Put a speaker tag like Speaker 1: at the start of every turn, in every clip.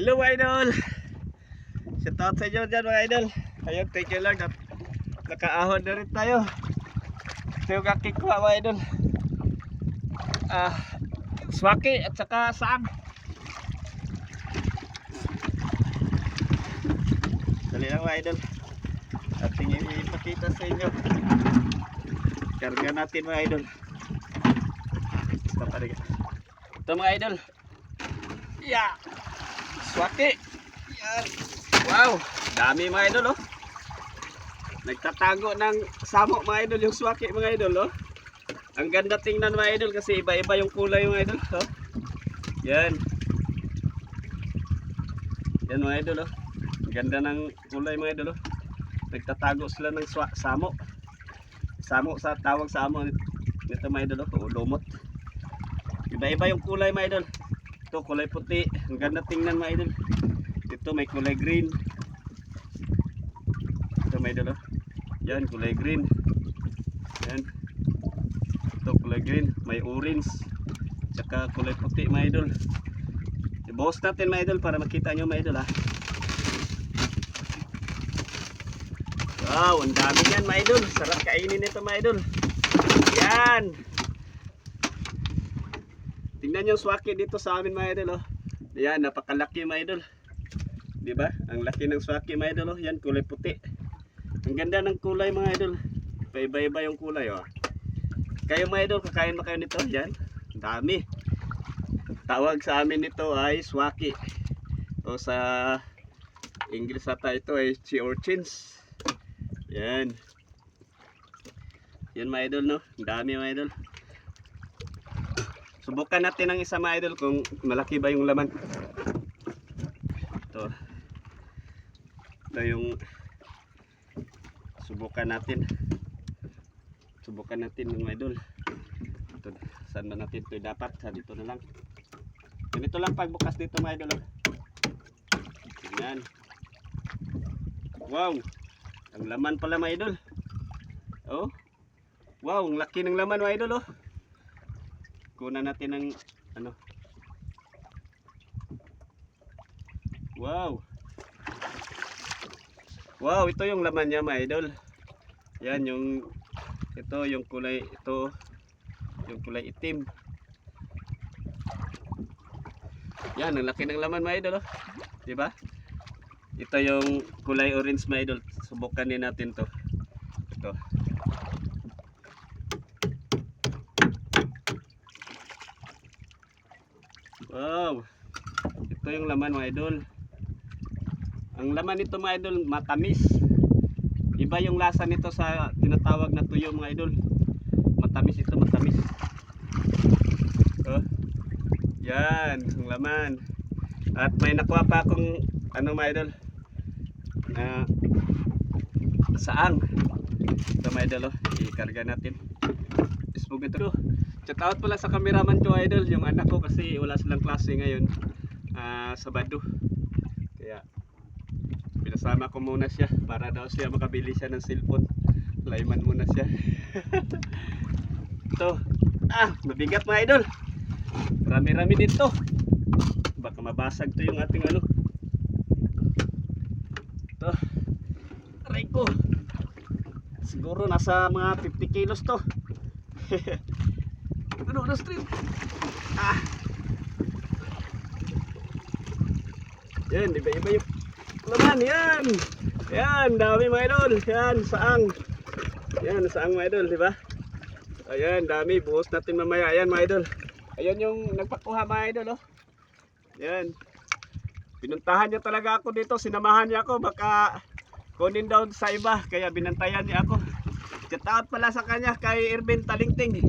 Speaker 1: Hello mga idol. Shout out sa inyo dyan mga idol. Ayun, thank you Lord at nakaahon na rin tayo. Ito yung aking kuha mga idol. Ah, swaki at saka saang. Dali lang mga idol. At tingin ipakita sa inyo. Karga natin mga idol. Ito mga idol. Yeah. Swaki. Yan. Wow. Dami mga idol oh. Nagtatago ng samo mga idol yung swaki mga idol oh. Ang ganda tingnan mga idol kasi iba-iba yung kulay mga idol. Oh. Yan. Yan mga idol oh. Ang ganda ng kulay mga idol oh. Nagtatago sila ng swa- samo. Samo sa tawag samo nito mga idol oh. Lumot. Iba-iba yung kulay mga idol. Ito kulay puti. Ang ganda tingnan mga idol. Ito may kulay green. Ito may idol. oh. Yan kulay green. Yan. Ito kulay green. May orange. Tsaka kulay puti mga idol. Ibuhos natin mga idol para makita nyo mga idol ha. Wow, ang dami yan mga idol. Sarap kainin ito mga idol. Yan. Tingnan yung swaki dito sa amin mga idol oh. Yan, napakalaki mga idol. 'Di ba? Ang laki ng swaki mga idol oh. Yan kulay puti. Ang ganda ng kulay mga idol. Paiba-iba yung kulay oh. Kayo mga idol, kakain ba kayo nito? Yan. Dami. Tawag sa amin nito ay swaki. O sa English ata ito ay sea urchins. Yan. Yan mga idol no. Ang dami mga idol. Subukan natin ang isa mga idol kung malaki ba yung laman. Ito. Ito yung subukan natin. Subukan natin mga idol. Ito, saan ba natin ito dapat? Sa dito na lang. Ganito lang pagbukas dito mga idol. oh. Yan. Wow. Ang laman pala mga idol. Oh. Wow, ang laki ng laman mga idol oh kunan natin ng ano? Wow! Wow ito yung laman niya mga idol. Yan yung ito yung kulay ito yung kulay itim. Yan ang laki ng laman mga idol oh. di ba ito yung kulay orange mga idol. Subukan din natin to. Ito Wow. Ito yung laman mga idol. Ang laman nito mga idol, matamis. Iba yung lasa nito sa tinatawag na tuyo mga idol. Matamis ito, matamis. Oh. Yan, ang laman. At may nakuha pa akong ano mga idol. Na saang. Ito mga idol, oh. ikarga natin. Facebook ito. Shout out pala sa cameraman ko idol, yung anak ko kasi wala silang klase ngayon. Ah Sabado. Kaya pinasama ko muna siya para daw siya makabili siya ng cellphone. Layman muna siya. Ito. Ah, mabigat mga idol. Rami-rami dito. Baka mabasag to yung ating ano. Ito. Aray ko. Siguro nasa mga 50 kilos to. Ano na stream? Ah. Yan, iba-iba yung laman. Yan. Yan, dami mga idol. Yan, saang. Yan, saang mga idol, di ba? Ayan, dami. Buhos natin mamaya. Ayan mga idol. Ayan yung nagpakuha mga idol, oh. Yan. Pinuntahan niya talaga ako dito. Sinamahan niya ako. Baka kunin daw sa iba. Kaya binantayan niya ako. Shout out pala sa kanya kay Irvin Talingting.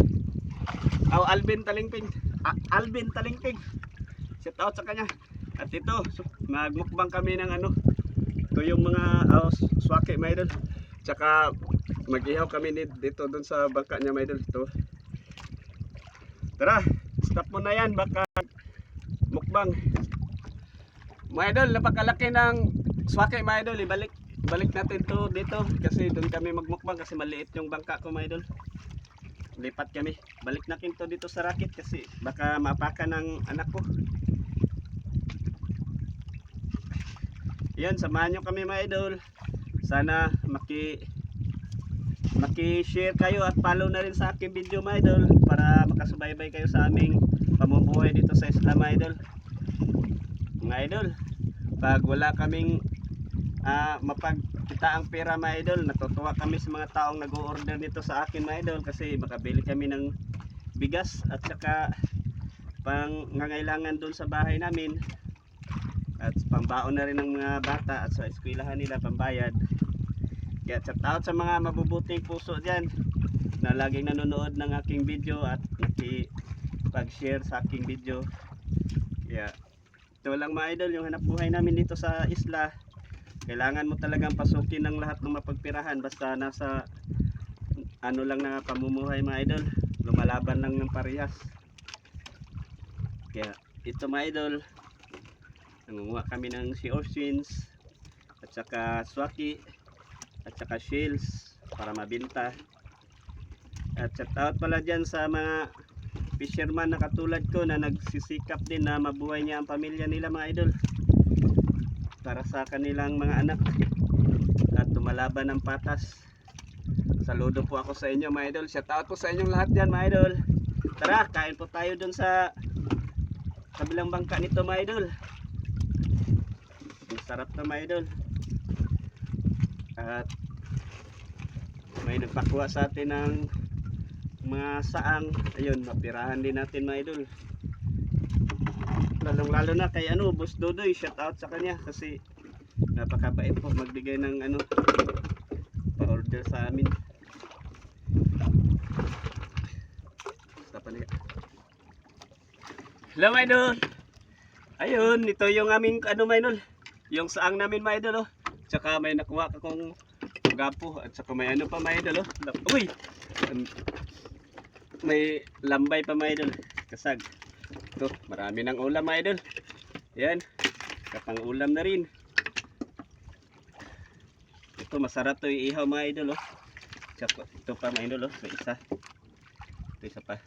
Speaker 1: Oh, Alvin Talingting. Alvin Talingting. Shout out sa kanya. At ito, so, nagmukbang kami ng ano. Ito yung mga oh, swake, idol. Tsaka mag-ihaw kami dito doon sa bangka niya, idol. Ito. Tara, stop mo na yan. Baka mukbang. Idol, napakalaki ng swake, my idol. Ibalik, balik natin to dito kasi doon kami magmukbang kasi maliit yung bangka ko, my idol lipat kami balik na to dito sa racket kasi baka mapakan ng anak ko Yan, samahan nyo kami mga idol. Sana maki maki-share kayo at follow na rin sa aking video mga idol para makasubaybay kayo sa aming pamumuhay dito sa Islam mga idol. Mga idol, pag wala kaming ah, mapagkita ang pera mga idol, natutuwa kami sa mga taong nag-order nito sa akin mga idol kasi makabili kami ng bigas at saka pang ngangailangan doon sa bahay namin at pambaon na rin ng mga bata at sa eskwelahan nila pambayad. Kaya shout out sa mga mabubuting puso dyan na laging nanonood ng aking video at nakipag-share sa aking video. Kaya ito lang mga idol yung hanap buhay namin dito sa isla. Kailangan mo talagang pasukin ng lahat ng mapagpirahan. Basta nasa ano lang na pamumuhay mga idol lumalaban lang ng parehas. Kaya ito mga idol nangunguha kami ng sea oceans at saka swaki at saka shells para mabinta. At shout out pala dyan sa mga fisherman na katulad ko na nagsisikap din na mabuhay niya ang pamilya nila mga idol. Para sa kanilang mga anak. At tumalaban ng patas. Saludo po ako sa inyo mga idol. Shout out po sa inyong lahat dyan mga idol. Tara kain po tayo dun sa kabilang bangka nito mga idol sarap na mga idol at may nagpakuha sa atin ng mga saang. Ayun mapirahan din natin mga idol. Lalong lalo na kay ano boss Dodoy shout out sa kanya kasi napakabait po magbigay ng ano pa order sa amin. Hello idol. Ayun ito yung aming ano mga idol yung saang namin mga idol oh. tsaka may nakuha akong gapo at saka may ano pa mga idol oh. uy! May lambay pa mga idol. Kasag. Ito marami ng ulam mga idol. Yan. Kapang ulam na rin. Ito masarap to iihaw mga idol oh. Tsaka, ito pa mga idol oh. may isa. Ito isa pa.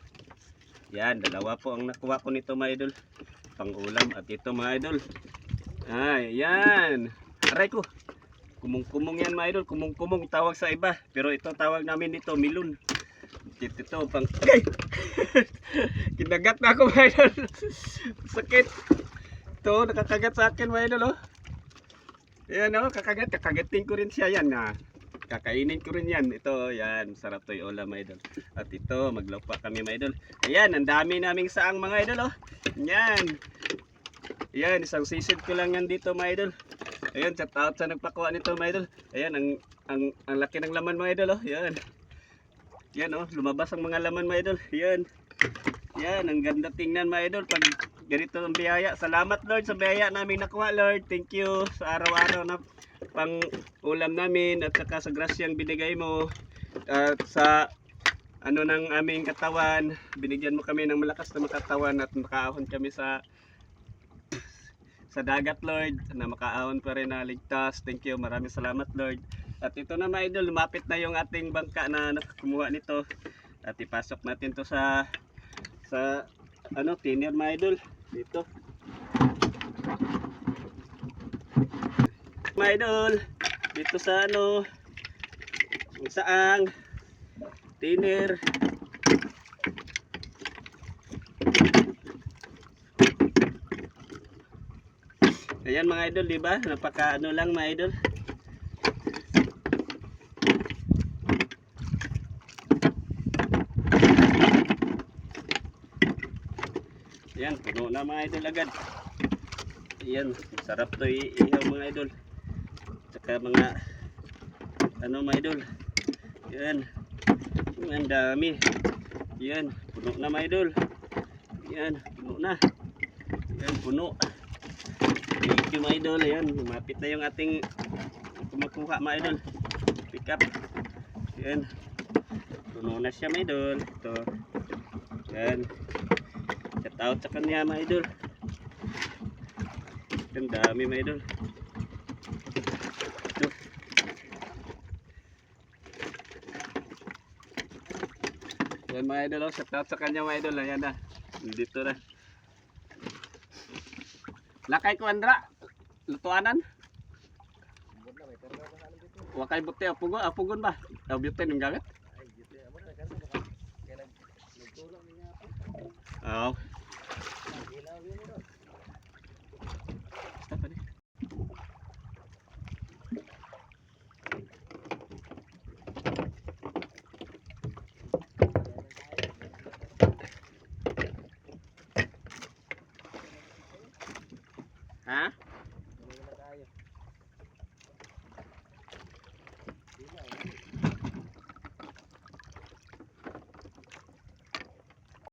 Speaker 1: Yan dalawa po ang nakuha ko nito mga idol. Pang ulam at ito mga idol ay yan aray ko. Kumong-kumong yan mga idol. Kumong-kumong tawag sa iba. Pero ito tawag namin dito milon ito, ito pang ay! kinagat na ako mga idol. Sakit. Ito nakakagat sa akin mga idol oh. Yan oh kakagat. Kakagatin ko rin siya yan na kakainin ko rin yan. Ito yan. Sarap to yung ulam mga idol. At ito maglupa kami mga idol. Ayan ang dami naming saang mga idol oh. Yan yan isang sisid ko lang yan dito mga idol. Ayan shout out sa nagpakuha nito mga idol. Ayan ang ang, ang laki ng laman mga idol oh. Yan yan oh lumabas ang mga laman mga idol. Yan yan ang ganda tingnan mga idol pag ganito ang biyaya. Salamat Lord sa biyaya namin nakuha Lord. Thank you sa araw-araw na pang ulam namin at saka sa grasyang binigay mo. At sa ano ng aming katawan binigyan mo kami ng malakas na makatawan at makaahon kami sa sa dagat Lord na makaahon pa rin na ligtas. Thank you. Maraming salamat Lord. At ito na mga idol lumapit na yung ating bangka na nakakumuha nito. At ipasok natin to sa sa ano tiner mga idol dito. Mga idol dito sa ano saang tiner ayan mga idol di ba napaka ano lang mga idol Ayan, puno na mga idol agad. Ayan, sarap to i- ihaw mga idol. Tsaka mga ano mga idol. Ayan. Ang dami. Ayan, puno na mga idol. Ayan, puno na. Ayan, puno. Thank you mga idol. Ayan, lumapit na yung ating kumakuha mga idol. Pick up. Ayan. Puno na siya mga idol. Ito. Ayan. Shout out sa kanya mga idol. Ang dami mga idol. Ito. Yan mga idol, oh. shout out sa kanya mga idol. Ayan na. Dito na. Lakay ko Andra. Lutuanan.
Speaker 2: Wakay buti apugon, apugon ba? Ah, buti yung gamit? Oo. Basta pa